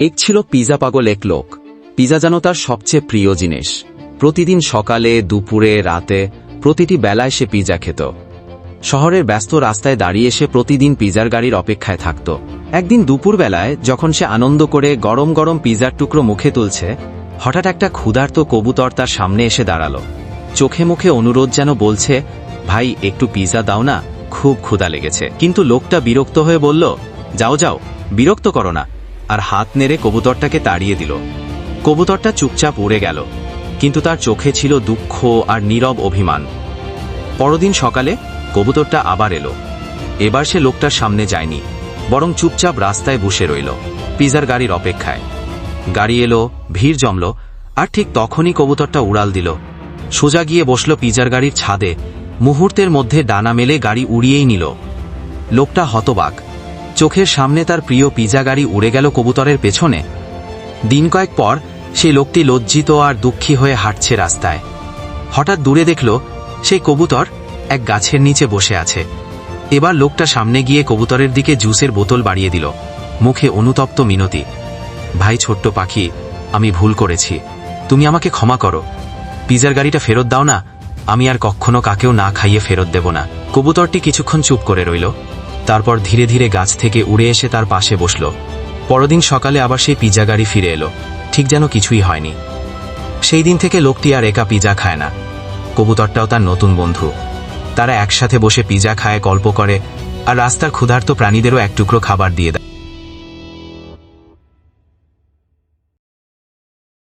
এক ছিল পিজা পাগল এক লোক। পিজা যেন তার সবচেয়ে প্রিয় জিনিস। প্রতিদিন সকালে, দুপুরে, রাতে, প্রতিটি বেলায় সে পিজা খেত। শহরের ব্যস্ত রাস্তায় দাঁড়িয়ে সে প্রতিদিন পিজার গাড়ির অপেক্ষায় থাকত। একদিন দুপুরবেলায় যখন সে আনন্দ করে গরম গরম পিজার টুকরো মুখে তুলছে, হঠাৎ একটা ক্ষুধার্ত কবুতর তার সামনে এসে দাঁড়াল। চোখে মুখে অনুরোধ যেন বলছে, ভাই, একটু পিজা দাও না, খুব ক্ষুধা লেগেছে। কিন্তু লোকটা বিরক্ত হয়ে বলল, যাও যাও, বিরক্ত করো না। আর হাত নেড়ে কবুতরটাকে তাড়িয়ে দিল। কবুতরটা চুপচাপ উড়ে গেল, কিন্তু তার চোখে ছিল দুঃখ আর নীরব অভিমান। পরদিন সকালে কবুতরটা আবার এলো। এবার সে লোকটার সামনে যায়নি, বরং চুপচাপ রাস্তায় বসে রইল, পিজার গাড়ির অপেক্ষায়। গাড়ি এলো, ভিড় জমল, আর ঠিক তখনই কবুতরটা উড়াল দিল। সোজা গিয়ে বসল পিজার গাড়ির ছাদে, মুহূর্তের মধ্যে ডানা মেলে গাড়ি উড়িয়েই নিল। লোকটা হতবাক চোখের সামনে তার প্রিয় পিজা গাড়ি উড়ে গেল কবুতরের পেছনে। দিন কয়েক পর সেই লোকটি লজ্জিত আর দুঃখী হয়ে হাঁটছে রাস্তায়। হঠাৎ দূরে দেখল, সেই কবুতর এক গাছের নিচে বসে আছে। এবার লোকটা সামনে গিয়ে কবুতরের দিকে জুসের বোতল বাড়িয়ে দিল। মুখে অনুতপ্ত মিনতি, ভাই ছোট্ট পাখি, আমি ভুল করেছি। তুমি আমাকে ক্ষমা করো। পিজার গাড়িটা ফেরত দাও না, আমি আর কখনো কাকেও না খাইয়ে ফেরত দেব না। কবুতরটি কিছুক্ষণ চুপ করে রইল। তারপর ধীরে ধীরে গাছ থেকে উড়ে এসে তার পাশে বসল। পরদিন সকালে আবার সেই পিজা গাড়ি ফিরে এলো। ঠিক যেন কিছুই হয়নি। সেই দিন থেকে লোকটি আর একা পিজা খায় না। কবুতরটাও তার নতুন বন্ধু। তারা একসাথে বসে পিজা খায়, গল্প করে, আর রাস্তার ক্ষুধার্ত প্রাণীদেরও এক টুকরো খাবার দিয়ে দেয়।